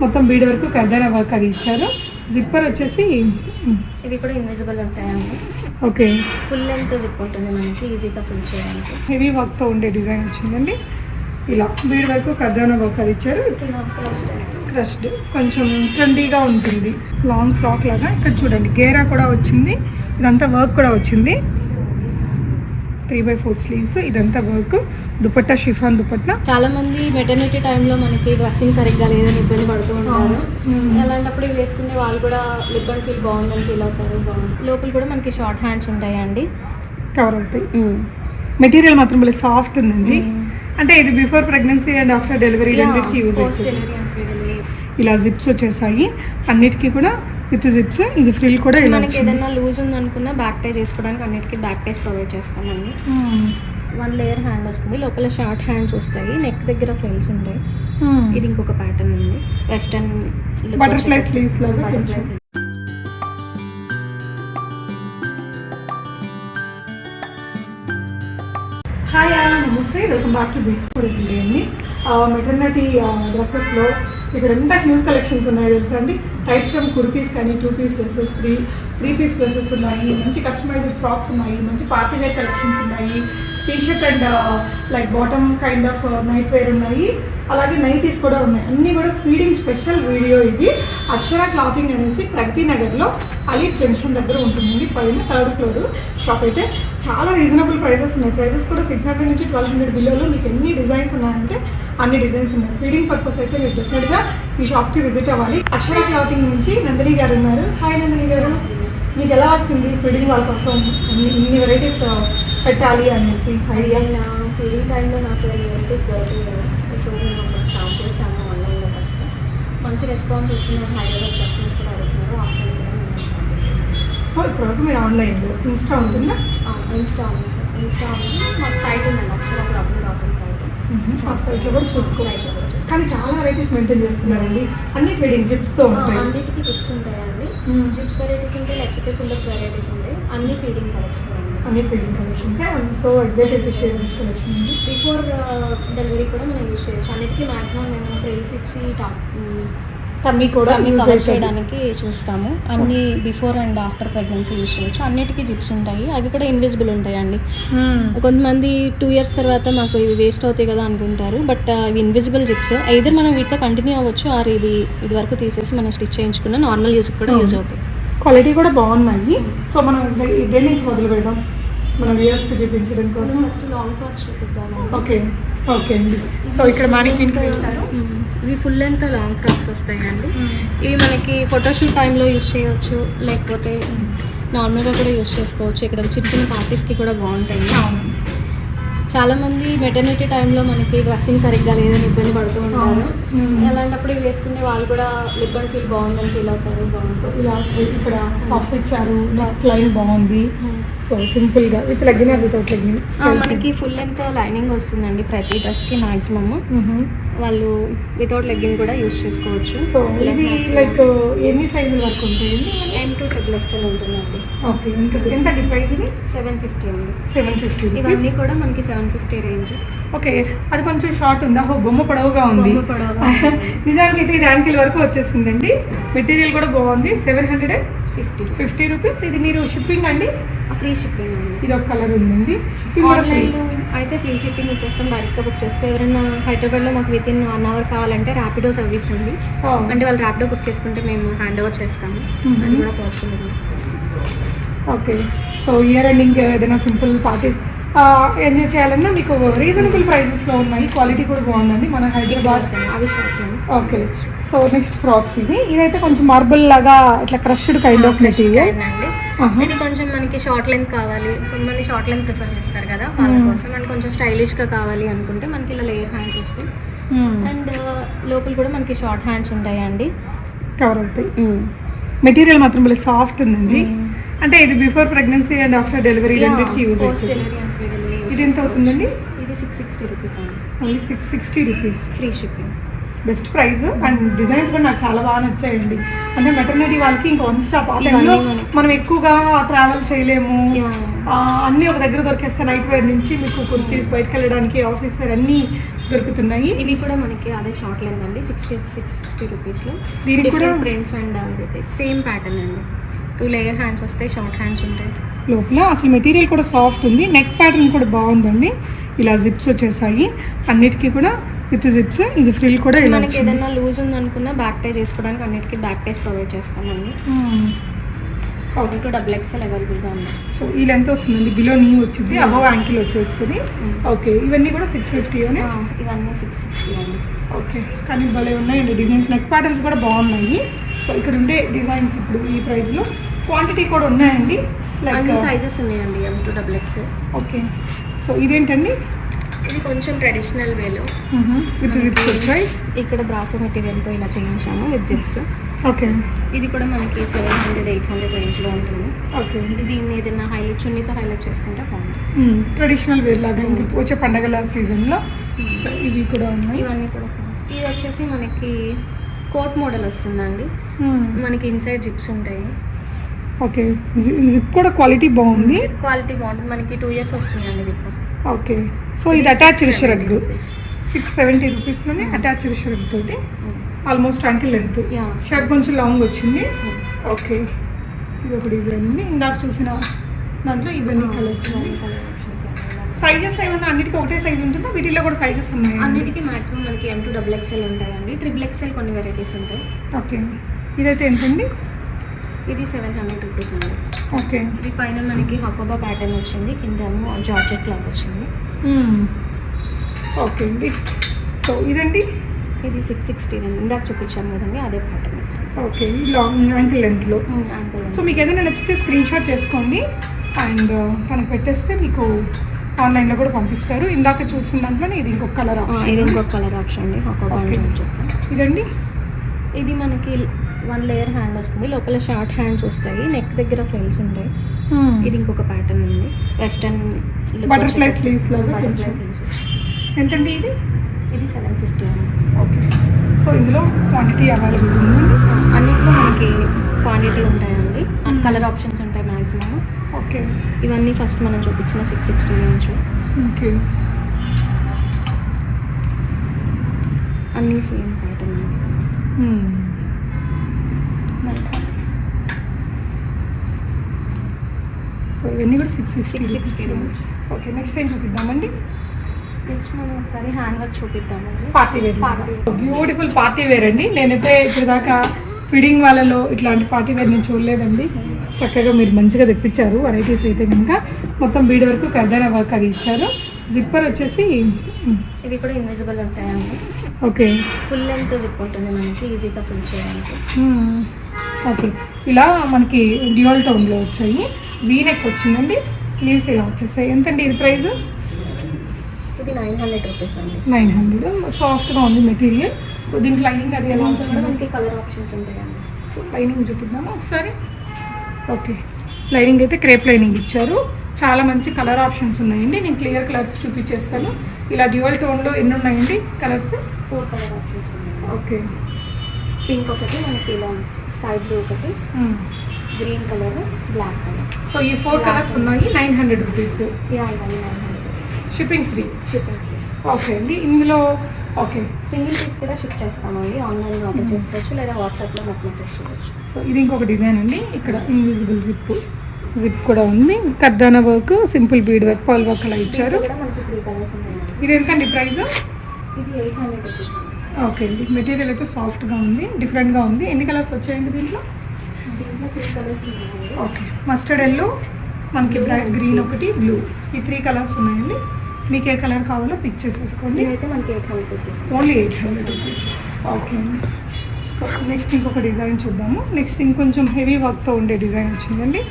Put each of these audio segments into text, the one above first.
మొత్తం బీడ్ వరకు కర్దానా వర్క్ అది ఇచ్చారు. జిప్పర్ వచ్చేసి ఇవి కూడా ఇన్విజిబుల్ ఉంటాయండి ఓకే. ఫుల్ లెంత్ జిప్ ఉంటుంది మనకి ఈజీగా ఫిల్ చేయడానికి. హెవీ వర్క్తో ఉండే డిజైన్ వచ్చిందండి. ఇలా బీడ్ వరకు కర్దానా వర్క్ అది ఇచ్చారు. క్రష్డ్ కొంచెం ట్రెండీగా ఉంటుంది. లాంగ్ ఫ్రాక్ లాగా. ఇక్కడ చూడండి గేరా కూడా వచ్చింది. ఇదంతా వర్క్ కూడా వచ్చింది. త్రీ బై ఫోర్ స్లీవ్స్ ఇదంతా వర్క్. దుపట్టా షిఫాన్ దుపట్టా. చాలా మంది మెటర్నిటీ టైంలో మనకి డ్రెస్సింగ్ సరిగ్గా లేదని ఇబ్బంది పడుతూ ఉంటారు. అలాంటప్పుడు ఇవి వేసుకునే వాళ్ళు కూడా లుక్ అండ్ ఫీల్ బాగుందని ఫీల్ అవుతారు లోపల కూడా మనకి షార్ట్ హ్యాండ్స్ ఉంటాయండి. కవర్ అవుతాయి. మెటీరియల్ మాత్రం భలే సాఫ్ట్ ఉందండి. అంటే ఇది before pregnancy and after delivery రెండింటికి యూజ్ అవుతుంది. ఇలా జిప్స్ వచ్చేసాయి. అన్నిటికీ కూడా విత్ జిప్స్ ఇది ఫ్రిల్ కూడా ఇలా మనకి ఏదైనా లూజ్ ఉందనుకున్నా బ్యాక్ టై చేసుకోవడానికి అన్నిటికీ బ్యాక్ టైస్ ప్రొవైడ్ చేస్తామండి. మ్మ్. వన్ లేయర్ హ్యాండ్ వస్తుంది. లోపల షార్ట్ హ్యాండ్స్ వస్తాయి. నెక్ దగ్గర ఫ్రిల్స్ ఉంటాయి. మ్మ్. ఇది ఇంకొక ప్యాటర్న్ ఉంది వెస్టర్న్ Butterfly sleeves లాగా కొంచెం. హాయ్ ఆల్ నమస్తే. వెల్కమ్ బ్యాక్ టు ఇండియా అండి. మెటర్నిటీ డ్రెస్సెస్లో ఇక్కడ ఎంత హ్యూజ్ కలెక్షన్స్ ఉన్నాయి తెలుసా అండి? రైట్ ఫ్రమ్ కుర్తీస్ కానీ two piece dresses three three piece dresses ఉన్నాయి. మంచి కస్టమైజ్డ్ ఫ్రాక్స్ ఉన్నాయి. మంచి పార్టీ వేర్ కలెక్షన్స్ ఉన్నాయి. T shirt and like bottom kind of night wear ఉన్నాయి. అలాగే నైటీస్ కూడా ఉన్నాయి. అన్నీ కూడా ఫీడింగ్ స్పెషల్ వీడియో ఇది. అక్షర క్లాతింగ్ అనేసి ప్రగతి నగర్లో అలీప్ జంక్షన్ దగ్గర ఉంటుందండి. పైన థర్డ్ ఫ్లోర్ షాప్ అయితే. చాలా రీజనబుల్ ప్రైసెస్ ఉన్నాయి. ప్రైసెస్ కూడా సిక్స్ హండ్రెడ్ నుంచి ట్వెల్వ్ హండ్రెడ్ బిలోలో మీకు ఎన్ని డిజైన్స్ ఉన్నాయంటే అన్ని డిజైన్స్ ఉన్నాయి. ఫీడింగ్ పర్పస్ అయితే మీరు డెఫినెట్గా ఈ షాప్కి విజిట్ అవ్వాలి. అక్షర క్లాతింగ్ నుంచి నందిని గారు ఉన్నారు. హాయ్ నందిని గారు. మీకు ఎలా వచ్చింది ఫీడింగ్ వాళ్ళ కోసం? అన్ని ఇన్ని వెరైటీస్ పెట్టాలి అనేసి. ఐడియా ఫీడింగ్ టైంలో నాకు వెరైటీస్ దొరికింది సో నేను అప్పుడు స్టార్ట్ చేశాను ఆన్లైన్లో ఫస్ట్ మంచి రెస్పాన్స్ వచ్చింది హైదరాబాద్ కస్టమర్స్ కూడా అడుగుతున్నారు ఆఫ్టర్ కూడా నేను స్టార్ట్ చేశాను సో ఇప్పటివరకు మీరు ఆన్లైన్లో ఇన్స్టా ఉంటుందా? ఇన్స్టా ఇన్స్టా మాకు సైట్ ఉందండి అక్షర క్లాతింగ్ డాట్ సైట్ ఆ సైట్లో కూడా చూసుకోవచ్చు. కానీ చాలా వెరైటీస్ మెయింటైన్ చేస్తున్నారండి. అన్ని ఫీడింగ్ జిప్స్తో ఉంటాయి. అన్నిటికీ జిప్స్ ఉంటాయండి. మ్మ్. జిప్స్ వెరైటీస్ ఉంటాయి లేకపోతే ఫుల్ వెరైటీస్ ఉంటాయి అన్ని ఫీడింగ్ కలెక్షన్ అండి. అన్ని feeding collections I'm so excited to share this collection before delivery కూడా మనం చేయొచ్చు అన్నిటికీ మాక్సిమం మేము ఫ్రిల్స్ ఇచ్చి టాప్ టమ్మీ కూడా కవర్. చేయడానికి చూస్తాము. అన్ని before and after pregnancy use చేయొచ్చు. అన్నిటికీ జిప్స్ ఉంటాయి. అవి కూడా ఇన్విజిబుల్ ఉంటాయండి. మ్మ్. కొంతమంది టూ ఇయర్స్ తర్వాత మాకు ఇవి వేస్ట్ అవుతాయి కదా అనుకుంటారు. బట్ ఇవి ఇన్విజిబుల్ జిప్స్ ఐదర్ మనం వీటితో కంటిన్యూ అవ్వచ్చు ఆర్ ఇది ఇది వరకు తీసేసి మనం స్టిచ్ చేయించుకున్న నార్మల్ యూస్ కూడా యూజ్ అవుతాయి. క్వాలిటీ కూడా బాగున్నాయి సో మనం దే- దేని నుంచి మొదలు పెడదాం. మన వ్యూయర్స్కి చూపించడం కోసం. First long frocks okay okay అండి. సో ఇక్కడ వేశారు ఇవి ఫుల్ లెంత్ లాంగ్ ఫ్రాక్స్ వస్తాయండి. ఇవి మనకి ఫోటోషూట్ టైంలో యూస్ చేయవచ్చు. లేకపోతే నార్మల్గా కూడా యూస్ చేసుకోవచ్చు. ఇక్కడ చిన్న చిన్న పార్టీస్కి కూడా బాగుంటాయి. చాలా మంది మెటర్నిటీ టైంలో మనకి డ్రెస్సింగ్ సరిగ్గా లేదని ఇబ్బంది పడుతూ ఉంటారు. అలాంటప్పుడు ఇవి వేసుకునే వాళ్ళు కూడా లుక్ అండ్ ఫీల్ బాగుందని ఫీల్ అవుతారు సో ఇలా ఇక్కడ పఫ్ ఇచ్చారు నెక్ లైన్ బాగుంది. సో సింపుల్గా విత్ లెగ్గిన్ వితౌట్ లెగ్గిన్ మనకి ఫుల్ లెంత్ లైనింగ్ వస్తుందండి ప్రతి డ్రెస్కి మ్యాక్సిమమ్ వాళ్ళు వితౌట్ లెగ్గిన్ కూడా యూస్ చేసుకోవచ్చు. సో ఇది లైక్ ఎన్ని సైజుల వరకు ఉంటాయండి? ఎం టూ ట్రిపుల్ ఎక్స్ఎల్ ఉంటుందండి. ఓకే ఎంత ప్రైస్ ఇది? సెవెన్ ఫిఫ్టీ అండి. సెవెన్ ఫిఫ్టీ ఇవన్నీ కూడా మనకి సెవెన్ ఫిఫ్టీ రేంజ్ ఓకే అది కొంచెం షార్ట్ ఉందా? బొమ్మ పొడవుగా ఉంది. నిజానికి అయితే ఇది యాంకిల్ వరకు వచ్చేసిందండి. మెటీరియల్ కూడా బాగుంది. Seven hundred and fifty fifty rupees ఇది మీరు షిప్పింగ్ అండి? ఫ్రీ షిప్పింగ్ అండి. ఇది ఒక కలర్ ఉందండి. కూడా ఫ్రీ అయితే ఫ్రీ షిప్పింగ్ ఇచ్చేస్తాం డైరెక్ట్గా బుక్ చేసుకో. ఎవరైనా హైదరాబాద్లో మాకు విత్ ఇన్ వన్ అవర్ కావాలంటే ర్యాపిడో సర్వీస్ ఉంది. అంటే వాళ్ళు ర్యాపిడో బుక్ చేసుకుంటే మేము హ్యాండ్ ఓవర్ చేస్తాము. Mhm. అది కూడా పాసిబుల్ ఉంది. ఓకే సో ఇయర్ ఎండింగ్ ఏదైనా సింపుల్ పార్టీ ఎంజాయ్ చేయాలన్నా మీకు రీజనబుల్ ప్రైజెస్లో ఉన్నాయి. క్వాలిటీ కూడా బాగుందండి. మన హైదరాబాద్ అండి ఓకే సో నెక్స్ట్ ఫ్రాక్స్ ఇది. ఇదైతే కొంచెం మార్బుల్ లాగా ఇట్లా క్రష్డ్ కైండ్ ఆఫ్ మెటీరియల్ అండి. ఇది కొంచెం మనకి షార్ట్ లెంత్ కావాలి. కొంతమంది షార్ట్ లెంత్ ప్రిఫర్ చేస్తారు కదా వాళ్ళ Hmm. కోసం. అండ్ కొంచెం స్టైలిష్గా కావాలి అనుకుంటే మనకి ఇలా లేయర్ హ్యాండ్స్ వస్తాయి అండ్ లోపల కూడా మనకి షార్ట్ హ్యాండ్స్ ఉంటాయండి. కవర్ అవుతాయి. మెటీరియల్ మాత్రం భలే సాఫ్ట్ ఉందండి. అంటే ఇది బిఫోర్ ప్రెగ్నెన్సీ అండ్ ఆఫ్టర్ రెండింటికి యూజ్ అవుతుంది. డెలివరీ ఇది ఎంత అవుతుందండి? ఇది సిక్స్ సిక్స్టీ రూపీస్ అండి. Only six sixty rupees free shipping best price and designs కూడా నాకు చాలా బాగా నచ్చాయండి. అంటే మెటర్నిటీ వాళ్ళకి ఇంకా వన్ స్టాప్ ఆ టైంలో మనం ఎక్కువగా ట్రావెల్ చేయలేము. అన్నీ ఒక దగ్గర దొరికేస్తే నైట్ వేర్ నుంచి మీకు కుర్తీస్ బయటకు వెళ్ళడానికి ఆఫీస్ వేర్ అన్నీ దొరుకుతున్నాయి. ఇవి కూడా మనకి అదే షార్ట్ లెంత్ అండి సిక్స్టీ సిక్స్ సిక్స్టీ రూపీస్లో దీనికి కూడా ప్రింట్స్ అండ్ సేమ్ ప్యాటర్న్ అండి. టూ లేయర్ హ్యాండ్స్ వస్తాయి షార్ట్ హ్యాండ్స్ ఉంటాయి. లోపల అసలు మెటీరియల్ కూడా సాఫ్ట్ ఉంది. నెక్ ప్యాటర్న్ కూడా బాగుందండి. ఇలా జిప్స్ వచ్చేసాయి. అన్నిటికీ కూడా విత్ జిప్స్ ఇది ఫ్రిల్ కూడా ఇలా మనకి. ఏదైనా లూజ్ ఉందనుకున్నా బ్యాక్ టై చేసుకోవడానికి అన్నిటికీ బ్యాక్ టైస్ ప్రొవైడ్ చేస్తామండి. ఓకే టూ డబుల్ ఎక్స్ఎల్ అవైలబుల్గా ఉంది సో ఈ లెంత్ వస్తుందండి. బిలో నీ వచ్చింది. అబవ్ యాంకిల్ వచ్చేస్తుంది. ఓకే ఇవన్నీ కూడా సిక్స్ ఫిఫ్టీ అని ఆ, ఇవన్నీ సిక్స్ సిక్స్టీ అండి. ఓకే కానీ భలే ఉన్నాయండి డిజైన్స్. నెక్ ప్యాటర్న్స్ కూడా బాగున్నాయి. సో ఇక్కడ ఉండే డిజైన్స్ ఇప్పుడు ఈ ప్రైస్లో క్వాంటిటీ కూడా ఉన్నాయండి. లైక్ అన్ని సైజెస్ ఉన్నాయండి M to double X okay so ఇదేంటండి? ఇది కొంచెం ట్రెడిషనల్ వేలో విత్ జిప్స్ వచ్చాయి ఇక్కడ బ్రాసో మెటీరియల్తో ఇలా చేయించాము విత్ జిప్స్ ఓకే ఇది కూడా మనకి సెవెన్ హండ్రెడ్ ఎయిట్ హండ్రెడ్ రేంజ్లో ఉంటుంది. ఓకే దీన్ని ఏదైనా హైలైట్ చున్నీతో హైలైట్ చేసుకుంటే బాగుంటుంది. ట్రెడిషనల్ వేర్ లాగా. వచ్చే పండగల సీజన్లో ఇవి కూడా ఉన్నాయి. ఇవన్నీ కూడా. ఇది వచ్చేసి మనకి కోట్ మోడల్ వస్తుందండి. మనకి ఇన్సైడ్ జిప్స్ ఉంటాయి. ఓకే జిప్ కూడా క్వాలిటీ బాగుంది. క్వాలిటీ బాగుంటుంది. మనకి టూ ఇయర్స్ వస్తుందండి జిప్ ఓకే. సో ఇది అటాచ్డ్ షరగ్ సిక్స్ సెవెంటీ రూపీస్లోనే అటాచ్డ్ షరగ్ తోటి ఆల్మోస్ట్ యాంకిల్ లెంత్ షర్ట్ కొంచెం లాంగ్ వచ్చింది. ఓకే ఇది ఒక డిజైన్ ఉంది ఇందాక చూసిన దాంట్లో ఇవన్నీ కలర్స్ సైజెస్ ఏమన్నా అన్నిటికీ ఒకటే సైజ్ ఉంటుందా? వీటిలో కూడా సైజెస్ ఉన్నాయి? అన్నిటికీ మాక్సిమం మనకి ఎం టూ డబుల్ ఎక్స్ఎల్ ఉంటాయండి. ట్రిపుల్ ఎక్స్ఎల్ కొన్ని వెరైటీస్ ఉంటాయి. ఓకే ఇదైతే ఎంతండి? ఇది సెవెన్ హండ్రెడ్ రూపీస్ అండి. ఓకే. ఇది పైన మనకి హకోబా ప్యాటర్న్ వచ్చింది కింద జార్జెట్ క్లాత్ వచ్చింది. ఓకే అండి. సో ఇదండి? ఇది సిక్స్ సిక్స్టీ ఇందాక చూపించాను కదండి అదే ప్యాటర్న్. ఓకే లాంగ్ యాంకిల్ లెంత్లో సో మీకు ఏదైనా నచ్చితే స్క్రీన్ షాట్ చేసుకోండి. అండ్ తనకు పెట్టేస్తే మీకు ఆన్లైన్లో కూడా పంపిస్తారు. ఇందాక చూసిన దాంట్లోనే ఇది ఇంకొక కలర్ ఇది ఇంకొక కలర్ ఆప్షన్ అండి హకోబా ఇదండి? ఇది మనకి వన్ లేయర్ హ్యాండ్ వస్తుంది. లోపల షార్ట్ హ్యాండ్స్ వస్తాయి. నెక్ దగ్గర ఫ్రిల్స్ ఉంటాయి. ఇది ఇంకొక ప్యాటర్న్ ఉంది. వెస్టర్న్ Butterfly sleeves లాగా కొంచెం. ఎంతండి ఇది? ఇది సెవెన్ ఫిఫ్టీ అండి. ఓకే. సో ఇందులో క్వాంటిటీ అవైలబుల్ ఉందండి అన్నిట్లో మనకి క్వాంటిటీ ఉంటాయండి. కలర్ ఆప్షన్స్ ఉంటాయి మ్యాక్సిమం ఓకే. ఇవన్నీ ఫస్ట్ మనం చూపించిన సిక్స్ సిక్స్టీ రేంజ్ ఓకే. అన్నీ సేమ్ ప్యాటర్న్ సో ఇవన్నీ కూడా six sixty six sixty range okay next ఏం చూపిద్దామండి. నెక్స్ట్ మనం ఒకసారి hand work చూపిద్దామండి party wear. Beautiful party wear అండి. నేనైతే ఇప్పుడు దాకా ఫిడింగ్ వాళ్ళలో ఇట్లాంటి పార్టీ వేర్ నేను చూడలేదండి. చక్కగా మీరు మంచిగా తెప్పించారు. వెరైటీస్ అయితే కనుక మొత్తం బీడ్ వరకు కర్దన వర్క్ అది ఇచ్చారు. జిప్పర్ వచ్చేసి ఇవి కూడా ఇన్విజిబుల్ ఉంటాయండి. ఓకే ఫుల్ లెంత్ జిప్ ఉంటుంది మనకి ఈజీగా ఫిల్ చేయడానికి. ఓకే ఇలా మనకి డ్యూయల్ టోన్లో వచ్చాయి. వీనెక్ వచ్చిందండి. స్లీవ్స్ ఇలా వచ్చేసాయి. ఎంతండి ఇది ప్రైస్? ఇది నైన్ హండ్రెడ్ రూపీస్ అండి. Nine hundred. సాఫ్ట్గా ఉంది మెటీరియల్. సో దీంట్లో లైనింగ్ అది ఎలా వచ్చింది మనకి కలర్ ఆప్షన్స్ ఉంటాయండి. సో లైనింగ్ చూపిద్దామా ఒకసారి? ఓకే. లైనింగ్ అయితే క్రేప్ లైనింగ్ ఇచ్చారు. చాలా మంచి కలర్ ఆప్షన్స్ ఉన్నాయండి. నేను క్లియర్ కలర్స్ చూపించేస్తాను. ఇలా డ్యూయల్ టోన్లో ఎన్ని ఉన్నాయండి colours? Four colour options okay. Pink ఒకటి మనకి ఇలా స్కై బ్లూ ఒకటి green colour black colour. So ఈ ఫోర్ కలర్స్ ఉన్నాయి నైన్ హండ్రెడ్ రూపీస్ యా ఇవన్నీ nine hundred shipping free shipping okay అండి ఇందులో ఓకే సింగిల్ పీస్ కూడా షిప్ చేస్తామండి ఆన్లైన్లో ఆర్డర్ చేసుకోవచ్చు లేదా వాట్సాప్లో మాకు మెసేజ్ చేయవచ్చు సో ఇది ఇంకొక డిజైన్ అండి. ఇక్కడ ఇన్విజిబుల్ జిప్ జిప్ కూడా ఉంది. కర్దానా వర్క్ సింపుల్ బీడ్ వర్క్ పాల్ వర్క్ అలా ఇచ్చారు. ఇది ఎంతండి ప్రైస్? ఇది ఎయిట్ హండ్రెడ్ రూపీస్ ఓకే అండి. మెటీరియల్ అయితే సాఫ్ట్గా ఉంది డిఫరెంట్గా ఉంది. ఎన్ని కలర్స్ వచ్చాయండి దీంట్లో? ఓకే. మస్టర్డ్ ఎల్లో మనకి బ్రైట్ గ్రీన్ ఒకటి బ్లూ. ఈ త్రీ కలర్స్ ఉన్నాయండి. మీకు ఏ కలర్ కావాలో పిక్ చేసేసుకోండి. ఇదైతే మనకి eight hundred rupees only eight hundred rupees okay అండి. సో నెక్స్ట్ ఇంకొక డిజైన్ చూద్దాము. నెక్స్ట్ ఇంకొంచెం హెవీ వర్క్తో ఉండే డిజైన్ వచ్చిందండి.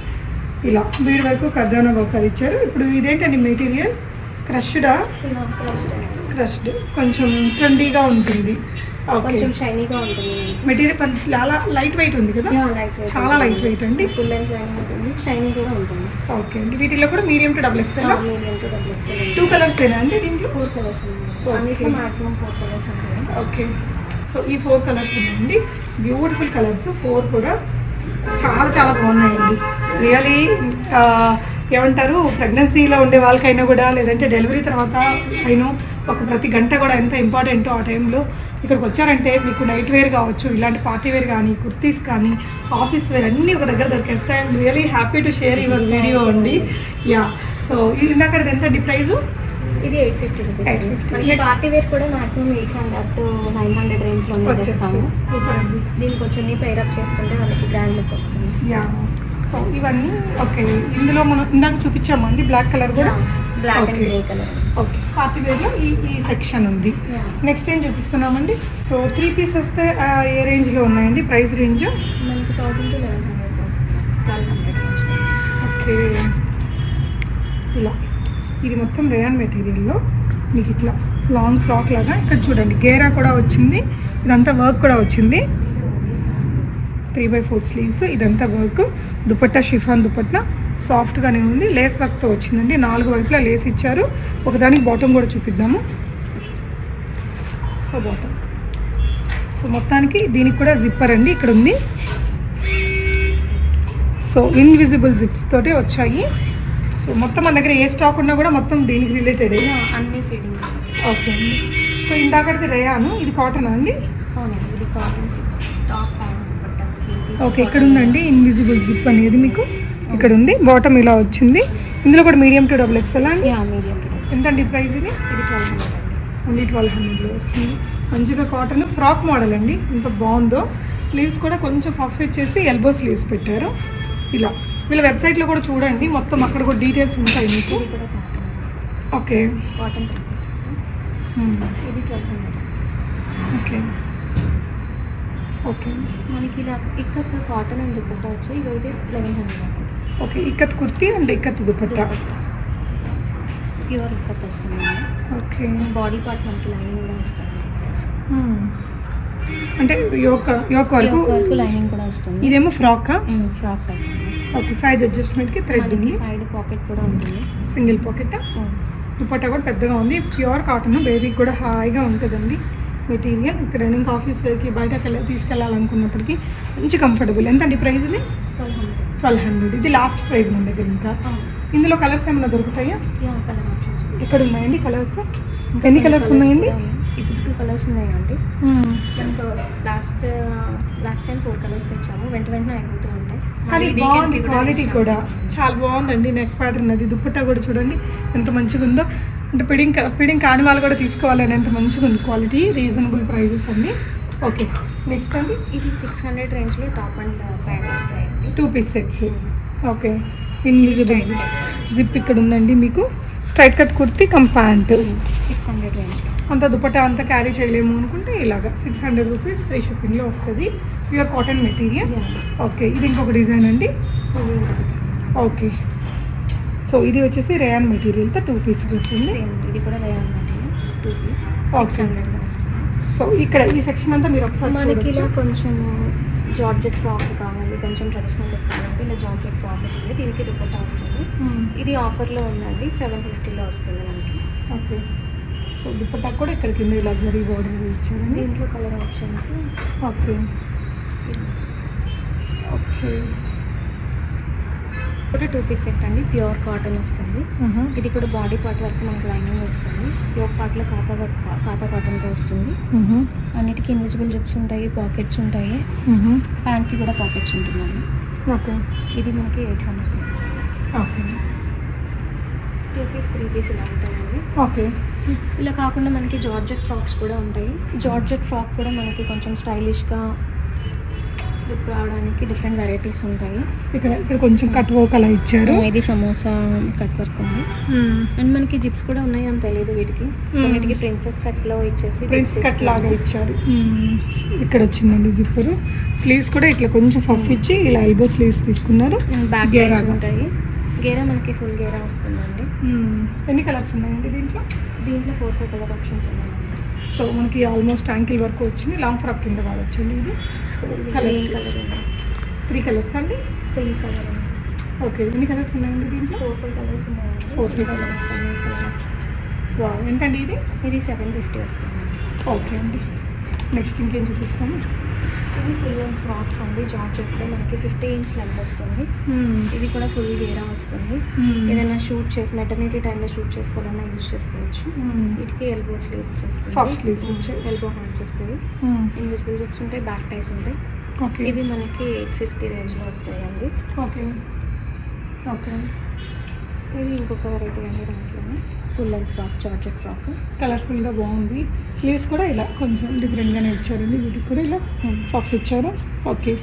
ఇలా బీడ్ వరకు కర్దానా వర్క్ అది ఇచ్చారు. ఇప్పుడు ఇదేంటండి మెటీరియల్? క్రష్డా? క్రష్డ్ కొంచెం ట్రెండీగా ఉంటుంది. కొంచెం షైనీగా ఉంటుంది. మెటీరియల్ చాలా లైట్ వెయిట్ ఉంది కదా? లైట్ వెయిట్ చాలా లైట్ వెయిట్ అండి. ఫుల్ లెంత్ లైనింగ్ ఉంటుంది. షైనీ కూడా ఉంటుంది. ఓకే అండి. వీటిలో కూడా medium to double XL medium to double XL two colours ఏనా? అండి దీంట్లో? ఫోర్ కలర్స్ ఉన్నాయి. మాక్సిమం ఫోర్ కలర్స్ ఉంటాయి. ఓకే సో ఈ ఫోర్ కలర్స్ ఉన్నాయండి. బ్యూటిఫుల్ కలర్స్ ఫోర్ కూడా చాలా చాలా బాగున్నాయండి. రియలీ ఏమంటారు? ప్రెగ్నెన్సీలో ఉండే వాళ్ళకైనా కూడా లేదంటే డెలివరీ తర్వాత అయినా ఒక ప్రతి గంట కూడా ఎంత ఇంపార్టెంటో ఆ టైంలో ఇక్కడికి వచ్చారంటే మీకు నైట్ వేర్ కావచ్చు ఇలాంటి పార్టీ వేర్ కానీ కుర్తీస్ కానీ ఆఫీస్ వేర్ అన్నీ ఒక దగ్గర దొరికేస్తాయి. I'm really happy to share your video అండి యా సో ఇది ఇందాక ఎంత ప్రైస్ ఇది ఎయిట్ ఫిఫ్టీ రూపీస్ 850. మనకి Next. పార్టీ వేర్ కూడా maximum eight hundred to nine hundred రేంజ్లో వచ్చేస్తాము చేస్తాము దీనికి కొంచెం పేర్ అప్ చేసుకుంటే మనకి గ్రాండ్ లుక్ వస్తుంది. యా సో ఇవన్నీ ఓకే. ఇందులో మనం ఇందాక చూపించామండి బ్లాక్ కలర్ కూడా? Black and. Grey colour okay party వేర్లో ఈ ఈ సెక్షన్ ఉంది. నెక్స్ట్ ఏం చూపిస్తున్నామండి? సో త్రీ పీస్ వస్తే ఏ రేంజ్లో ఉన్నాయండి? ప్రైస్ రేంజ్ మనకి థౌసండ్ టు లెవెన్ హండ్రెడ్ వస్తుంది ట్వెల్వ్ హండ్రెడ్ రేంజ్లో ఓకే. ఇలా. ఇది మొత్తం రేయాన్ మెటీరియల్లో మీకు ఇట్లా లాంగ్ ఫ్రాక్ లాగా. ఇక్కడ చూడండి గేరా కూడా వచ్చింది. ఇదంతా వర్క్ కూడా వచ్చింది. త్రీ బై ఫోర్ స్లీవ్స్ ఇదంతా వర్క్ దుపట్టా షిఫాన్ దుపట్టా సాఫ్ట్గానే ఉంది. లేస్ వర్క్తో వచ్చిందండి. నాలుగు వైపులా లేస్ ఇచ్చారు. ఒకదానికి బాటమ్ కూడా చూపిద్దాము. సో బాటమ్ సో మొత్తానికి దీనికి కూడా జిప్పర్ అండి. ఇక్కడ ఉంది. సో ఇన్విజిబుల్ జిప్స్ తోటి వచ్చాయి. సో మొత్తం మన దగ్గర ఏ స్టాక్ ఉన్నా కూడా మొత్తం దీనికి రిలేటెడ్ అన్ని ఫీడింగ్ ఓకే అండి సో ఇందాకటిది రేయాను. ఇది కాటన్ అండి? అవునండి ఇది కాటన్ టాప్ ఓకే ఇక్కడ ఉందండి ఇన్విజిబుల్ జిప్ అనేది మీకు ఇక్కడ ఉంది బాటమ్ ఇలా వచ్చింది. ఇందులో కూడా మీడియం టు డబుల్ ఎక్స్ఎల్ అండి? మీడియం ఎంతండి ప్రైస్ ఇది? ఇది ట్వెల్వ్ హండ్రెడ్ అండి ఓన్లీ ట్వెల్వ్ హండ్రెడ్లో వస్తుంది. మంచిగా కాటన్ ఫ్రాక్ మోడల్ అండి. ఎంత బాగుందో. స్లీవ్స్ కూడా కొంచెం పఫ్ ఇచ్చేసి ఎల్బో స్లీవ్స్ పెట్టారు. ఇలా. వీళ్ళ వెబ్సైట్లో కూడా చూడండి. మొత్తం అక్కడ కూడా డీటెయిల్స్ ఉంటాయి మీకు. ఓకే. Cotton three piece. ఇది ట్వెల్వ్ హండ్రెడ్ ఓకే. ఓకే మనకి ఇలా ఇక్కడ కాటన్ అండ్ దుపట్టా వచ్చి ఇవైతే eleven hundred okay ikat kurti and ikat dupatta. Pure ikat వస్తుంది ఓకే. బాడీ పార్ట్ మనకి లైనింగ్ కూడా వస్తుంది. అంటే యోక యోక వరకు వరకు లైనింగ్ కూడా వస్తుంది. ఇదేమో ఫ్రాకా? Frock type. ఓకే సైజ్ అడ్జస్ట్మెంట్కి థ్రెడ్ మనకి ఉంది. సైడ్ పాకెట్ కూడా ఉంటుంది సింగిల్ పాకెట్? దుపట్టా కూడా పెద్దగా ఉంది. ప్యూర్ కాటన్ బేబీకి కూడా హాయిగా ఉంటుందండి. మెటీరియల్ ఇక్కడ ఇంకా ఆఫీస్ వేర్కి బయటకు వెళ్ళి తీసుకెళ్ళాలనుకున్నప్పటికీ మంచి కంఫర్టబుల్ ఎంత అండి ప్రైస్ ఇది? ట్వెల్వ్ హండ్రెడ్ ఇది లాస్ట్ ప్రైస్ మన దగ్గర ఇంకా. ఇందులో కలర్స్ ఏమైనా దొరుకుతాయా? ఎక్కడ ఉన్నాయండి కలర్స్ ఎన్ని కలర్స్ ఉన్నాయండి? ఇప్పుడు టూ కలర్స్ ఉన్నాయండి. మనకు last last time four colours తెచ్చాము. వెంట వెంటనే అయిపోతూ ఉంటాయి కానీ బాగుంది క్వాలిటీ. కూడా చాలా బాగుందండి నెక్ ప్యాటర్న్ అది. దుప్పట్టా కూడా చూడండి ఎంత మంచిగా ఉందో అంటే ఫిడింగ్ ఫిడింగ్ కాని వాళ్ళు కూడా తీసుకోవాలని ఎంత మంచిగా ఉంది. క్వాలిటీ రీజనబుల్ ప్రైజెస్ అండి ఓకే. నెక్స్ట్ అండి. ఇది సిక్స్ హండ్రెడ్ రేంజ్లో టాప్ అండ్ ప్యాంట్ వస్తాయండి. Two piece sets. Okay. Invisible zip ఇక్కడ ఉందండి మీకు. Straight cut kurti come pant. Six hundred range. అంత దుపట్టా అంతా క్యారీ చేయలేము అనుకుంటే ఇలాగా సిక్స్ హండ్రెడ్ రూపీస్ ఫ్రీ షిప్పింగ్లో వస్తుంది. Pure cotton material. ఓకే. ఇది ఇంకొక డిజైన్ అండి. ఓకే. సో ఇది వచ్చేసి రేయాన్ మెటీరియల్తో టూ పీస్ డ్రెస్ ఉంది. ఇది కూడా rayon material two piece six. Hundred వస్తుంది సో ఇక్కడ ఈ సెక్షన్ అంతా మీరు ఒకసారి మనకి ఇలా. కొంచెం జార్జెట్ ఫ్రాక్ కావాలి కొంచెం ట్రెడిషనల్ లుక్ కావాలంటే ఇలా జార్జెట్ ఫ్రాక్ వస్తుంది. దీనికి దుపట్టా వస్తుంది. మ్మ్. ఇది ఆఫర్లో ఉందండి సెవెన్ ఫిఫ్టీలో వస్తుంది మనకి. ఓకే సో దుపట్టా కూడా ఇక్కడ కింద ఇలా జరీ బార్డర్ ఇచ్చారండి. దీంట్లో కలర్ ఆప్షన్స్ ఓకే ఓకే కూడా టూ పీస్ సెట్ అండి. ప్యూర్ కాటన్ వస్తుంది. ఇది కూడా బాడీ పార్ట్ వరకు మనకి లైనింగ్ వస్తుంది. యోగ్ పార్ట్లో కాతా వర్క్ కాతా కాటన్తో వస్తుంది. అన్నిటికీ ఇన్విజిబుల్ జిప్స్ ఉంటాయి పాకెట్స్ ఉంటాయి. ప్యాంట్కి కూడా పాకెట్స్ ఉంటుందండి. ఓకే. ఇది మనకి eight hundred okay. Two piece three piece ఇలా ఉంటాయండి. ఓకే. ఇలా కాకుండా మనకి జార్జెట్ ఫ్రాక్స్ కూడా ఉంటాయి. జార్జెట్ ఫ్రాక్ కూడా మనకి కొంచెం స్టైలిష్గా లుక్ రావడానికి డిఫరెంట్ వెరైటీస్ ఉంటాయి. ఇక్కడ ఇక్కడ కొంచెం కట్ వర్క్ అలా ఇచ్చారు. ఇది సమోసా కట్ వర్క్ ఉంది. మ్మ్. అండ్ మనకి జిప్స్ కూడా ఉన్నాయి అని తెలియదు వీటికి. కొన్నిటికి ప్రిన్సెస్ కట్లో ఇచ్చేసి ప్రిన్స్ కట్ లాగా. ఇచ్చారు. మ్మ్. ఇక్కడ వచ్చిందండి జిప్పర్ స్లీవ్స్ కూడా ఇట్లా కొంచెం ఫఫ్ ఇచ్చి ఇలా ఎల్బో స్లీవ్స్ తీసుకున్నారు. బ్యాక్ గేరా. ఉంటాయి. గేరా మనకి ఫుల్ గేరా వస్తుందండి. ఎన్ని కలర్స్ ఉన్నాయండి దీంట్లో? దీంట్లో ఫోర్ ఫోర్ కలర్ ఆప్షన్స్ ఉన్నాయండి. సో మనకి ఆల్మోస్ట్ యాంకిల్ వరకు వచ్చింది. లాంగ్ ఫ్రాక్ కింద వాడొచ్చండి ఇది. సో కలర్స్ త్రీ కలర్స్ అండి? పింక్ కలర్ ఓకే ఎన్ని కలర్స్ ఉన్నాయండి దీంట్లో? ఫోర్ ఫోర్ కలర్స్ ఉన్నాయండి. Four, four colours. వావ్ ఎంతండి ఇది? ఇది సెవెన్ ఫిఫ్టీ వస్తుంది. ఓకే అండి. నెక్స్ట్ ఇంకేం చూపిస్తాము? ఇది ఫుల్ లెంత్ ఫ్రాక్స్ అండి జార్జెట్లో మనకి ఫిఫ్టీ ఇంచ్ లెంత్ వస్తుంది. ఇది కూడా ఫుల్ గేరా వస్తుంది. ఏదైనా షూట్ చేసి మెటర్నిటీ టైంలో షూట్ చేసుకోవాలన్నా యూజ్ చేసుకోవచ్చు. వీటికి ఎల్బో స్లీవ్స్ వస్తుంది. ఎల్బో హ్యాండ్స్ వస్తాయి. ఇన్విజిబుల్ జిప్స్ ఉంటాయి బ్యాక్ టైస్ ఉంటాయి. ఓకే ఇవి మనకి ఎయిట్ ఫిఫ్టీ రేంజ్లో వస్తాయండి. ఓకే ఓకే ఇది ఇంకొక వెరైటీ అండి దాంట్లోనే full length frock georgette frock కలర్ఫుల్గా బాగుంది. స్లీవ్స్ కూడా ఇలా కొంచెం డిఫరెంట్గానే ఇచ్చారండి వీటికి కూడా ఇలా పఫ్ ఇచ్చారు. ఓకే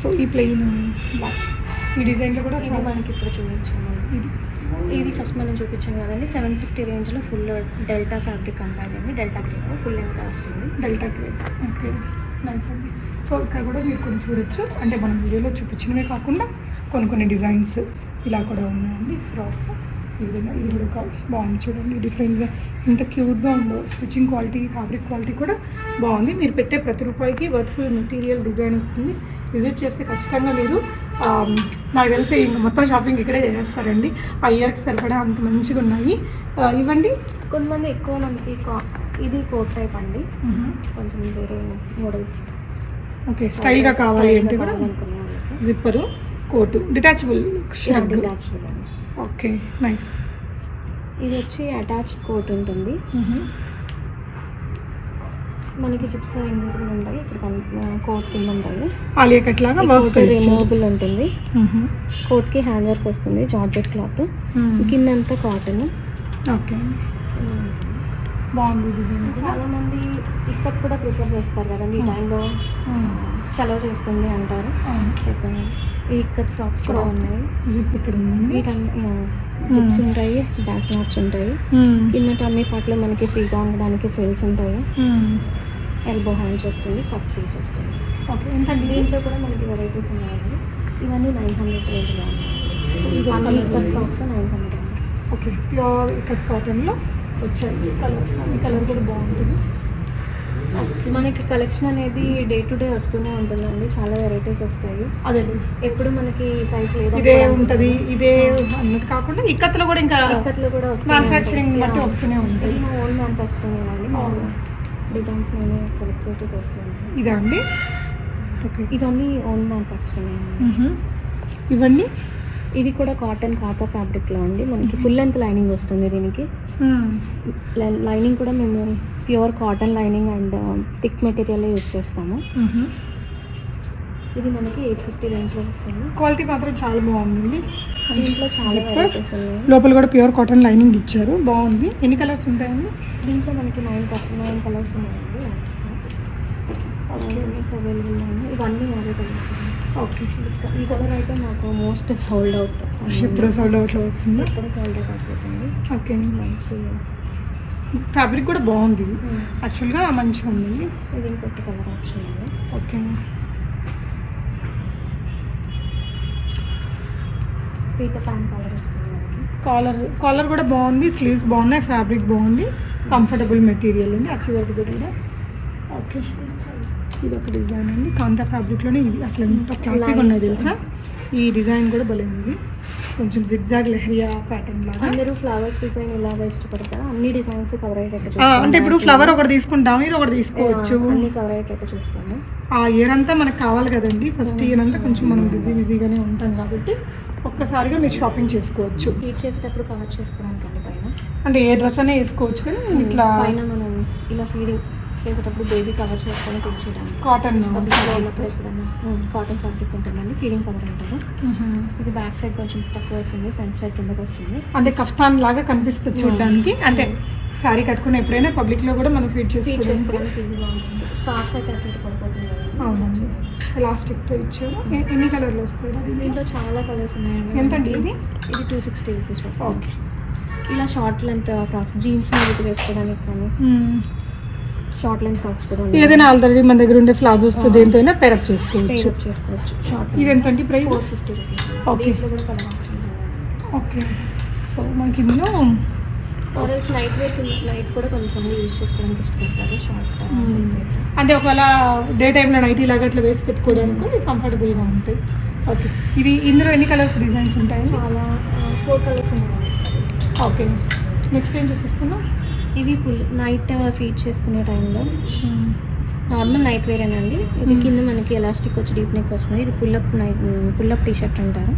సో ఈ ప్లెయిన్ బ్లాక్ ఈ డిజైన్లో కూడా చాలా మనకి ఇప్పుడు చూపించాము. ఇది. ఇది ఫస్ట్ మనం చూపించాం కదండి. సెవెన్ ఫిఫ్టీ రేంజ్లో ఫుల్ డెల్టా ఫ్యాబ్రిక్ అంటారండి డెల్టా క్రీమ్ ఫుల్ లెంత్ వస్తుంది. డెల్టా క్రేప్ ఓకే నైస్ అండి. సో ఇక్కడ కూడా మీరు కొన్ని చూడొచ్చు. అంటే మనం వీడియోలో చూపించినవే కాకుండా కొన్ని కొన్ని డిజైన్స్ ఇలా కూడా ఉన్నాయండి ఫ్రాక్స్ ఈ విధంగా ఇది కూడా ఒక బాగుంది చూడండి డిఫరెంట్గా ఎంత క్యూట్గా ఉందో. స్టిచ్చింగ్ క్వాలిటీ ఫ్యాబ్రిక్ క్వాలిటీ కూడా బాగుంది. మీరు పెట్టే ప్రతి రూపాయికి వర్త్ఫుల్ మెటీరియల్ డిజైన్ వస్తుంది. విజిట్ చేస్తే ఖచ్చితంగా మీరు నాకు తెలిసి ఇంక మొత్తం షాపింగ్ ఇక్కడే చేస్తారండి. ఆ ఇయర్కి సరిపడా అంత మంచిగా ఉన్నాయి. ఇవ్వండి. కొంతమంది ఎక్కువ మనకి ఇది కోట్ టైప్ అండి. కొంచెం వేరే మోడల్స్ ఓకే స్టైల్గా కావాలి అంటే కూడా జిప్పరు కోటు డిటాచబుల్ డిటాచబుల్ అండి. Okay nice. ఇది వచ్చి అటాచ్ కోట్ ఉంటుంది. మనకి జిప్స్ ఇన్విజిబుల్ ఉంటాయి. ఇక్కడ కోట్ కింద ఉంటాయి. ఆలియా కట్ లాగా వర్క్ రిమూవబుల్ ఉంటుంది. కోట్కి హ్యాండ్ వర్క్ వస్తుంది జార్జెట్ క్లాత్. కింద అంతా కాటన్. ఓకే. బాగుంది చాలా మంది ఇక్కత్ కూడా ప్రిఫర్ చేస్తారు కదండి ఈ టైంలో. చలవ చేస్తుంది అంటారు. ఈ ఇక్కత్ ఫ్రాక్స్ కూడా. ఉన్నాయి. ఇక్కడ ఉందండి. జిప్స్ ఉంటాయి బ్యాక్ నాట్స్ ఉంటాయి. కింద టమ్మీ పార్ట్లో మనకి ఫ్రీగా ఉండడానికి ఫ్రిల్స్ ఉంటాయి. ఎల్బో హ్యాండ్స్ వస్తుంది కప్ స్లీవ్స్ వస్తుంది. ఓకే ఏంటండి దీంట్లో కూడా మనకి వెరైటీస్ ఉన్నాయండి ఇవన్నీ నైన్ హండ్రెడ్ రేంజ్లో ఉన్నాయి. Ikat. Frocks nine hundred okay pure ikat కాటన్లో వచ్చాయి. కలర్స్ ఈ కలర్ కూడా బాగుంటుంది. మనకి కలెక్షన్ అనేది డే టు డే వస్తూనే ఉంటుందండి. చాలా వెరైటీస్ వస్తాయి. అదే ఎప్పుడు మనకి సైజ్ లేదా ఇదే ఉంటది. ఇదే అన్నట్టు కాకుండా ఇక్కత్లో కూడా ఇంకా ఇక్కత్లో కూడా వస్తాయి మ్యానుఫ్యాక్చరింగ్ బట్టి వస్తూనే ఉంటాయి. ఇది మా ఓన్ మ్యానుఫ్యాక్చరింగ్ అండి. డిజైన్స్ మేము సెలెక్ట్ చేసి చేస్తాం ఇదా అండి? ఓకే. ఇవన్నీ ఓన్ మ్యానుఫ్యాక్చరింగ్. ఇవన్నీ? ఇది కూడా కాటన్ కాతా ఫ్యాబ్రిక్లో అండి. మనకి ఫుల్ లెంత్ లైనింగ్ వస్తుంది దీనికి. లైనింగ్ కూడా మేము pure cotton lining and thick material use చేస్తాము. ఇది మనకి ఎయిట్ ఫిఫ్టీ రేంజ్లో వస్తుంది. క్వాలిటీ మాత్రం చాలా బాగుందండి దీంట్లో చాలా Zipper. వెరైటీస్ ఉన్నాయి. లోపల కూడా ప్యూర్ కాటన్ లైనింగ్ ఇచ్చారు. బాగుంది. ఎన్ని కలర్స్ ఉంటాయండి? దీంట్లో మనకి నైన్ నైన్ కలర్స్ ఉన్నాయండి. అవైలబుల్ ఉన్నాయి. ఇవన్నీ అవే కలర్స్ ఓకే. ఈ కలర్ అయితే మాకు మోస్ట్ సోల్డ్ అవుట్ ఇప్పుడు సోల్డ్ అవుట్లో వస్తుంది? ఎక్కడ సోల్డ్ అవుట్ అయిపోతుంది. ఓకే. మంచి ఫ్యాబ్రిక్ కూడా బాగుంది. యాక్చువల్గా మంచిగా ఉంది. ఇది ఇంకొక కలర్ ఆప్షన్ ఉంది. ఓకే. ప్యాన్ కలర్ వస్తుంది కాలర్ కాలర్ కూడా బాగుంది. స్లీవ్స్ బాగున్నాయి. ఫ్యాబ్రిక్ బాగుంది. కంఫర్టబుల్ మెటీరియల్ అచ్చి వరకు కూడా ఓకే. ఇది ఒక డిజైన్ అండి. కాంతా ఫ్యాబ్రిక్లోనే ఇది. అసలు ఎంత క్లాసిక్ ఉన్నది తెలుసా? ఈ డిజైన్ కూడా భలే ఉంది. కొంచెం జిగ్జాగ్ లెహరియా ప్యాటర్న్ లాగా. అందరూ ఫ్లవర్స్ డిజైన్ ఇలాగా ఇష్టపడతారు అన్ని డిజైన్స్ కవర్ అయ్యేటట్టు. అంటే ఇప్పుడు ఫ్లవర్ ఒకటి తీసుకుంటాం ఇది ఒకటి తీసుకోవచ్చు. అన్ని కవర్ అయ్యేటట్టు చూస్తాము. ఆ ఇయర్ అంతా మనకు కావాలి కదండి. ఫస్ట్ ఇయర్ అంతా కొంచెం మనం బిజీ బిజీగానే ఉంటాం కాబట్టి ఒక్కసారిగా మీరు షాపింగ్ చేసుకోవచ్చు. హీట్ చేసేటప్పుడు కవర్ చేసుకోవడానికి అండి పైన. అంటే ఏ డ్రెస్ అనే వేసుకోవచ్చు కానీ ఇట్లా పైన మనం ఇలా ఫీడింగ్ చేసేటప్పుడు బేబీ కవర్ చేసుకొని తెచ్చేయడానికి కాటన్ కాటన్ ఫ్యాబ్రిక్ ఉంటుందండి ఫీడింగ్ కవర్ అంటారు. ఇది బ్యాక్ సైడ్ కొంచెం తక్కువ వస్తుంది ఫ్రంట్ సైడ్ కిందకి వస్తుంది. అంటే కఫ్తాన్ లాగా కనిపిస్తుంది చూడడానికి. అంటే శారీ కట్టుకుని ఎప్పుడైనా పబ్లిక్లో కూడా మనం ఫీడ్ ఉంటుంది స్కార్ఫ్ అయితే అటు ఇటు పడిపోతుంది. అవునండి. ఇచ్చారు. ఎన్ని కలర్లు వస్తాయి దీంట్లో? చాలా కలర్స్ ఉన్నాయండి. ఎంతండి ఇది? ఇది టూ సిక్స్టీ రూపీస్ ఓకే. ఇలా షార్ట్ లెంత్ ఫ్రాక్స్ జీన్స్ మీద వేసుకోవడానికి కానీ. షార్ట్ లెంత్ ఫ్రాక్స్ కూడా ఉన్నాయి. ఏదైనా ఆల్రెడీ మన దగ్గర ఉండే ఫ్లాజోస్తో దేంతో అయినా పేరప్ చేసుకోవచ్చు. చేసుకోవచ్చు. షార్ట్ ఇది ఎంతండి ప్రైస్ ఫోర్ ఫిఫ్టీ ఉన్నాయి ఓకే సో మనకి ఇందులో నైట్ వేర్ నైట్ కూడా కొంతమంది యూజ్ చేసుకోవడానికి ఇష్టపడతారు. Short Hmm. అంటే ఒకవేళ డే టైంలో నైట్ ఇలాగ అట్లా వేసి పెట్టుకోవడానికి కంఫర్టబుల్గా ఉంటాయి. ఓకే ఇది ఇందులో ఎన్ని కలర్స్ డిజైన్స్ ఉంటాయి? చాలా ఫోర్ కలర్స్ ఉన్నాయి. ఓకే నెక్స్ట్ ఏం చూపిస్తున్నా? ఇవి ఫుల్ నైట్ ఫీడ్ చేసుకునే టైంలో నార్మల్ నైట్ వేర్ అండి ఇది Hmm. కింద మనకి ఎలాస్టిక్ వచ్చి డీప్ నెక్ వస్తుంది. ఇది pull up night pull up T shirt అంటారు.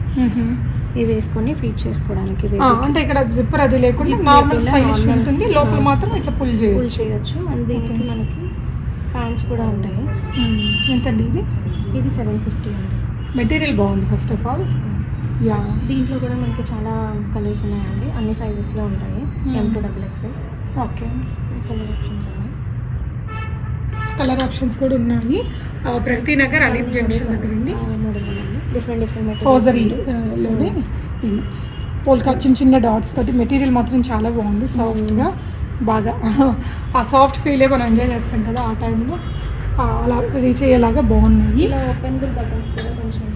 ఇది వేసుకొని ఫీట్ చేసుకోవడానికి అంటే ఇక్కడ జిప్పర్ అది లేకుండా నార్మల్ స్టైలిష్. ఉంటుంది. లోపల. మాత్రం ఇట్లా పుల్ పుల్ చేయొచ్చు. చేయొచ్చు. అండ్ దీనికి. మనకి ప్యాంట్స్ కూడా ఉంటాయి. మ్మ్. ఎంతండి ఇది? ఇది సెవెన్ ఫిఫ్టీ అండి. మెటీరియల్ బాగుంది ఫస్ట్ ఆఫ్ ఆల్. యా దీంట్లో కూడా మనకి చాలా కలర్స్ ఉన్నాయండి. అన్ని సైజెస్లో ఉంటాయి. Hmm. M to double XL okay. Colour options ఉన్నాయి కలర్ ఆప్షన్స్ కూడా ఉన్నాయి. ప్రగతి నగర్ అలీప్ జంక్షన్ దగ్గర ఉంది. డిఫరెంట్ డిఫరెంట్ హోజరీ లోనే ఇది. పోల్కా చిన్న చిన్న డాట్స్ తోటి మెటీరియల్ మాత్రం చాలా బాగుంది సాఫ్ట్గా బాగా. ఆ సాఫ్ట్ ఫీలే మనం ఎంజాయ్ చేస్తాం కదా ఆ టైంలో అలా రీచ్ అయ్యేలాగా బాగున్నాయి. ఇలా ఓపెనబుల్ బటన్స్ కూడా కొంచెం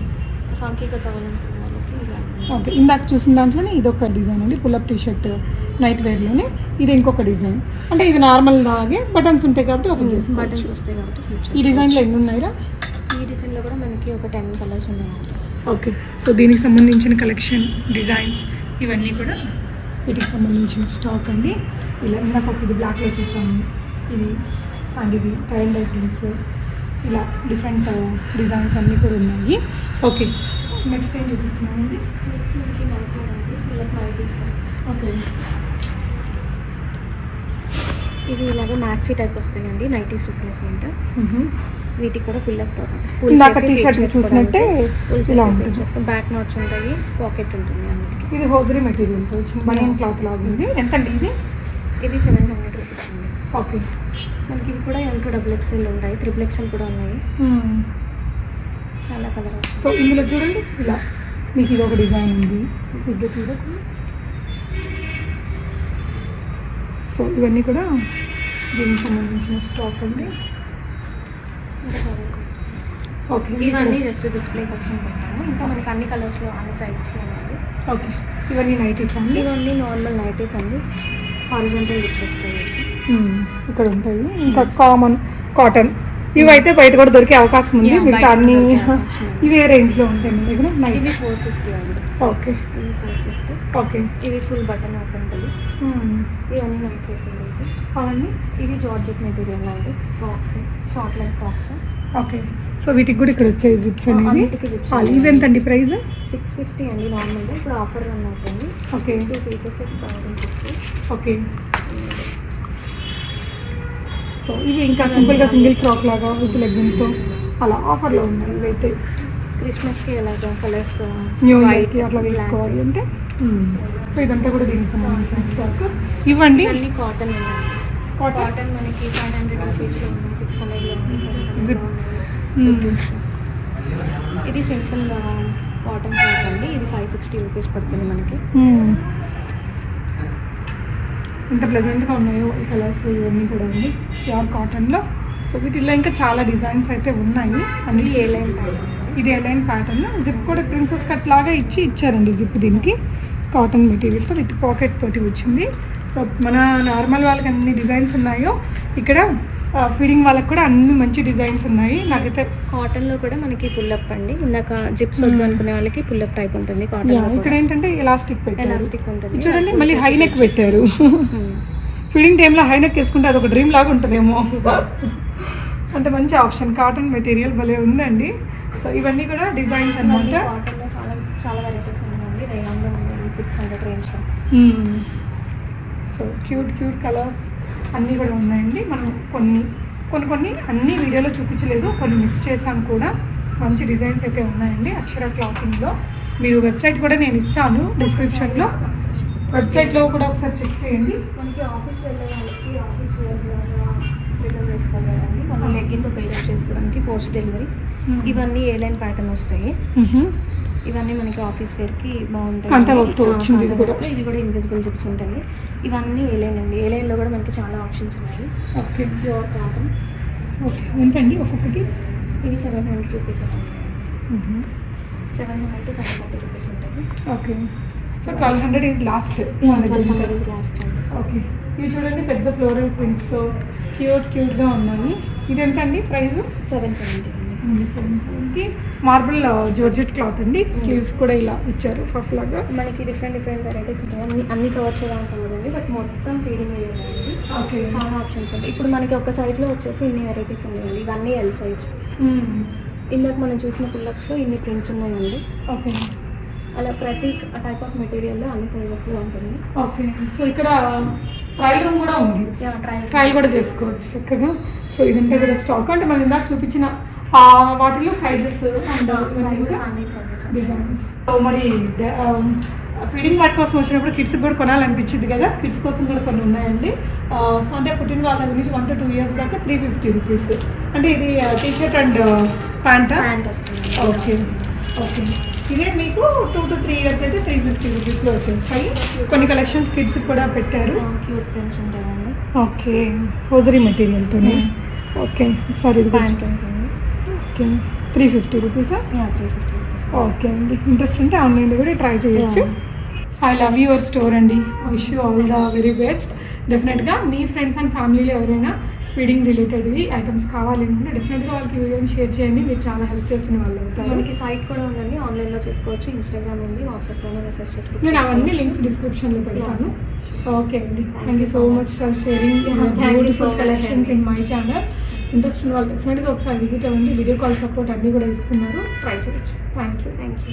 కావాలనుకున్న వాళ్ళకి ఓకే. ఇందాక చూసిన దాంట్లోనే ఇది ఒక డిజైన్ అండి. Pull up T shirt night వేర్లోనే ఇది ఇంకొక డిజైన్ అంటే ఇది నార్మల్ లాగే బటన్స్ ఉంటాయి కాబట్టి ఓపెన్ బటన్స్ చేసుకోవచ్చు. వస్తాయి కాబట్టి ఈ. డిజైన్లో ఎన్ని ఉన్నాయిరా? ఈ డిజైన్లో కూడా మనకి ఒక టెన్ కలర్స్ ఉన్నాయండి. ఓకే సో దీనికి సంబంధించిన కలెక్షన్ డిజైన్స్ ఇవన్నీ కూడా వీటికి సంబంధించిన స్టాక్ అండి. ఇలా ఇందాక ఒక ఇది బ్లాక్లో చూసాము. ఇది అండ్ ఇది టైల్ డైటింగ్స్ ఇలా డిఫరెంట్ డిజైన్స్ అన్నీ కూడా ఉన్నాయి. ఓకే నెక్స్ట్ ఏం చూపిస్తున్నామండి? నెక్స్ట్ మనకి నైట్ ఇలా ఓకే ఇది ఇలాగ మ్యాక్సీ టైప్ వస్తాయండి నైటీస్ రిప్లేస్మెంట్ వీటికి కూడా టీ షర్ట్ చూసినట్టే బ్యాక్ నాట్స్ ఉంటాయి పాకెట్ ఉంటుంది అన్నిటికీ. ఇది హోజరీ మెటీరియల్తో వచ్చిన బనియన్ క్లాత్ లాగా ఉంది. ఎంత అండి ఇది? ఇది సెవెన్ హండ్రెడ్ రూపీస్ అండి. ఓకే. మనకి ఇవి కూడా ఎం టూ డబుల్ ఎక్స్ఎల్ ఉంటాయి త్రిపుల్ ఎక్స్ఎల్ కూడా ఉన్నాయి. చాలా కలర్ సో ఇందులో చూడండి ఇలా. మీకు ఇది ఒక డిజైన్ ఉంది. ఇది కూడా. సో ఇవన్నీ కూడా దీనికి సంబంధించిన స్టాక్ అండి. ఓకే ఇవన్నీ జస్ట్ డిస్ప్లే కోసం పెట్టాము. ఇంకా మనకి అన్ని కలర్స్లో అన్ని సైజెస్లో ఉన్నాయి. ఓకే ఇవన్నీ నైటీస్ అండి? ఇవన్నీ నార్మల్ నైటీస్ అండి. హారిజంటల్ లిప్స్ వస్తాయి. ఇక్కడ ఉంటాయి. ఇంకా కామన్ కాటన్ ఇవి అయితే బయట కూడా దొరికే అవకాశం ఉంది. మిగతా అన్ని. ఇవే రేంజ్లో ఉంటాయి మీ దగ్గర. నైట్ ఫోర్ ఫిఫ్టీ అండి. ఓకే ఇవి ఫోర్ ఫిఫ్టీ ఓకే ఇవి ఫుల్ బటన్ ఓపెన్. ఇవన్నీ ఓపెన్ బిల్ అవన్నీ ఇవి జార్జెట్ మెటీరియల్ అండి. Frocks short length frocks okay. So వీటికి కూడా ఇక్కడ వచ్చాయి జిప్స్ అనేవి. ఇవి ఎంతండి ప్రైస్? సిక్స్ ఫిఫ్టీ అండి నార్మల్గా ఇప్పుడు ఆఫర్ రన్ అవుతుంది okay. Two pieces thousand fifty okay. So ఇవి ఇంకా సింపుల్గా సింగిల్ ఫ్రాక్ లాగా విత్ లెగ్గిన్తో అలా ఆఫర్లో ఉన్నాయి. ఇవైతే క్రిస్మస్కి ఎలాగ కలర్స్ న్యూ ఇయర్కి అట్లా వేసుకోవాలి అంటే సో ఇదంతా కూడా దీనికి సంబంధించిన స్టాక్ ఇవ్వండి. అన్ని కాటన్ కాటన్ మనకి ఫైవ్ హండ్రెడ్ రూపీస్లో ఉంది సిక్స్ హండ్రెడ్లో ఉంది. హండ్రెడ్ ఇది సింపుల్ కాటన్ క్లాత్ అండి. ఇది ఫైవ్ సిక్స్టీ రూపీస్ పడుతుంది మనకి. ఎంత ప్లెజెంట్గా ఉన్నాయో ఈ కలర్స్ ఇవన్నీ కూడా ఉంది ప్యూర్ కాటన్లో సో వీటిల్లో ఇంకా చాలా డిజైన్స్ అయితే ఉన్నాయి. అన్ని ఏ లైన్ ఇది ఎలైన్ ప్యాటర్న్ జిప్ కూడా ప్రిన్సెస్ కట్ లాగా ఇచ్చి ఇచ్చారండి జిప్ దీనికి. కాటన్ మెటీరియల్తో విత్ పాకెట్ తోటి వచ్చింది. సో మన నార్మల్ వాళ్ళకి అన్ని డిజైన్స్ ఉన్నాయో ఇక్కడ ఫీడింగ్ వాళ్ళకి కూడా అన్ని మంచి డిజైన్స్ ఉన్నాయి. నాకైతే కాటన్లో కూడా మనకి పుల్లప్ అండి. ఇందాక జిప్స్ వద్దు Hmm. అనుకునే వాళ్ళకి పుల్లప్ టైప్ ఉంటుంది కాటన్ ఇక్కడ ఏంటంటే ఎలాస్టిక్ పెట్టారు. ఎలాస్టిక్ ఉంటుంది. చూడండి మళ్ళీ హై నెక్ పెట్టారు. ఫీడింగ్ టైంలో హై నెక్ వేసుకుంటే అదొక డ్రీమ్ లాగా ఉంటుందేమో. అంటే మంచి ఆప్షన్ కాటన్ మెటీరియల్ భలే ఉందండి. సో ఇవన్నీ కూడా డిజైన్స్ అనమాట చాలా చాలా వెరైటీస్ ఉన్నాయండి. సిక్స్ హండ్రెడ్ రేంజ్లో సో క్యూట్ క్యూట్ కలర్స్ అన్నీ కూడా ఉన్నాయండి. మనం కొన్ని కొన్ని కొన్ని అన్ని వీడియోలో చూపించలేదు. కొన్ని మిస్ చేశాం కూడా. మంచి డిజైన్స్ అయితే ఉన్నాయండి. అక్షర క్లాతింగ్లో మీరు వెబ్సైట్ కూడా నేను ఇస్తాను డిస్క్రిప్షన్లో వెబ్సైట్లో కూడా ఒకసారి చెక్ చేయండి. మనకి ఆఫీస్ వెళ్ళే వాళ్ళకి ఆఫీస్ లెగ్గిన్తో పేరప్ చేసుకోవడానికి పోస్ట్ డెలివరీ ఇవన్నీ ఏ లైన్ ప్యాటర్న్ వస్తాయి. మ్మ్. ఇవన్నీ మనకి ఆఫీస్ వేర్కి బాగుంటాయి ఇది కూడా. ఇది ఇన్విజిబుల్ జిప్స్ ఉంటాయి. ఇవన్నీ ఏ లైన్ అండి ఏ లైన్లో కూడా మనకి చాలా ఆప్షన్స్ ఉన్నాయి. ఓకే. Pure cotton okay. ఎంతండి? ఒక్కొక్కటి? ఇవి seven hundred rupees hmm. Seven hundred to seven thirty rupees ఉంటాయి okay. So twelve hundred is last twelve hundred is last అండి. ఓకే. ఇవి చూడండి పెద్ద ఫ్లోరల్ ప్రింట్స్తో క్యూట్ క్యూట్గా ఉన్నాయి ఇది ఎంత అండి ప్రైస్? సెవెన్ సెవెంటీ అండి. సెవెన్ సెవెన్కి మార్బుల్ జోర్జెట్ క్లాత్ అండి. స్లీవ్స్ కూడా ఇలా ఇచ్చారు ఫఫ్ లాగా. మనకి డిఫరెంట్ డిఫరెంట్ వెరైటీస్ ఉంటాయి. అన్ని అన్ని కవర్ చేయడానికి కదండి బట్ మొత్తం ఫీడింగ్ ఓకే. చాలా ఆప్షన్స్ ఉంటాయి. ఇప్పుడు మనకి ఒక సైజులో వచ్చేసి ఇన్ని వెరైటీస్ ఉన్నాయండి. ఇవన్నీ ఎల్ సైజ్ ఇందాక మనం చూసిన పుల్లప్స్లో ఇన్ని ప్రింట్స్ ఉన్నాయండి. ఓకే. అలా ప్రతి టైప్ ఆఫ్ మెటీరియల్లో అన్ని సైజెస్లో ఉంటుంది. ఓకే. సో ఇక్కడ ట్రయల్ రూమ్ కూడా ఉంది. ట్రయల్ కూడా చేసుకోవచ్చు చక్కగా. సో ఇదంతా కూడా స్టాక్ అంటే మనం ఇందాక చూపించిన వాటిలో సైజెస్ అండ్ అన్ని సైజెస్ డిజైన్స్ సో మరి ఫీడింగ్ వాటి కోసం వచ్చినప్పుడు కిడ్స్ కూడా కొనాలనిపించింది కదా? కిడ్స్ కోసం కూడా కొన్ని ఉన్నాయండి. సో అంటే పుట్టిన వాళ్ళ నుంచి వన్ టు టూ ఇయర్స్ దాకా త్రీ ఫిఫ్టీ రూపీస్. అంటే ఇది టీ షర్ట్ అండ్ ప్యాంటా? ఓకే. ఓకే. ఇదే మీకు టూ టు త్రీ ఇయర్స్ అయితే త్రీ ఫిఫ్టీ రూపీస్లో వచ్చేస్తాయి. కొన్ని కలెక్షన్స్ కిడ్స్ కూడా పెట్టారు. ఓకే. హోజరీ మెటీరియల్తోనే. ఓకే. ఒకసారి ఇది ప్యాంట్ కొంచెం- ఉంటుంది ఓకే. త్రీ ఫిఫ్టీ రూపీసా త్రీ ఫిఫ్టీ రూపీస్ ఓకే అండి ఇంట్రెస్ట్ ఉంటే ఆన్లైన్లో కూడా ట్రై చేయొచ్చు. ఐ లవ్ యువర్ స్టోర్ అండి wish you all the very best డెఫినెట్గా మీ ఫ్రెండ్స్ అండ్ ఫ్యామిలీలో ఎవరైనా ఫీడింగ్ రిలేటెడ్ ఐటమ్స్ కావాలి అంటే డెఫినెట్గా వాళ్ళకి వీడియోని షేర్ చేయండి. మీరు చాలా హెల్ప్ చేసిన వాళ్ళు అవుతారు. మనకి సైట్ కూడా ఉందండి. ఆన్లైన్లో చేసుకోవచ్చు. ఇన్స్టాగ్రామ్ ఉంది వాట్సాప్లోనే మెసేజ్ చేసుకోవచ్చు. నేను అవన్నీ లింక్స్ డిస్క్రిప్షన్లో పెడతాను. ఓకే అండి. Thank you so much for sharing beautiful collections. In my channel interest ఉన్న వాళ్ళు డెఫినెట్గా ఒకసారి విజిట్ అవ్వండి. వీడియో కాల్ సపోర్ట్ అన్నీ కూడా ఇస్తున్నారు. ట్రై చేయొచ్చు. Thank you thank you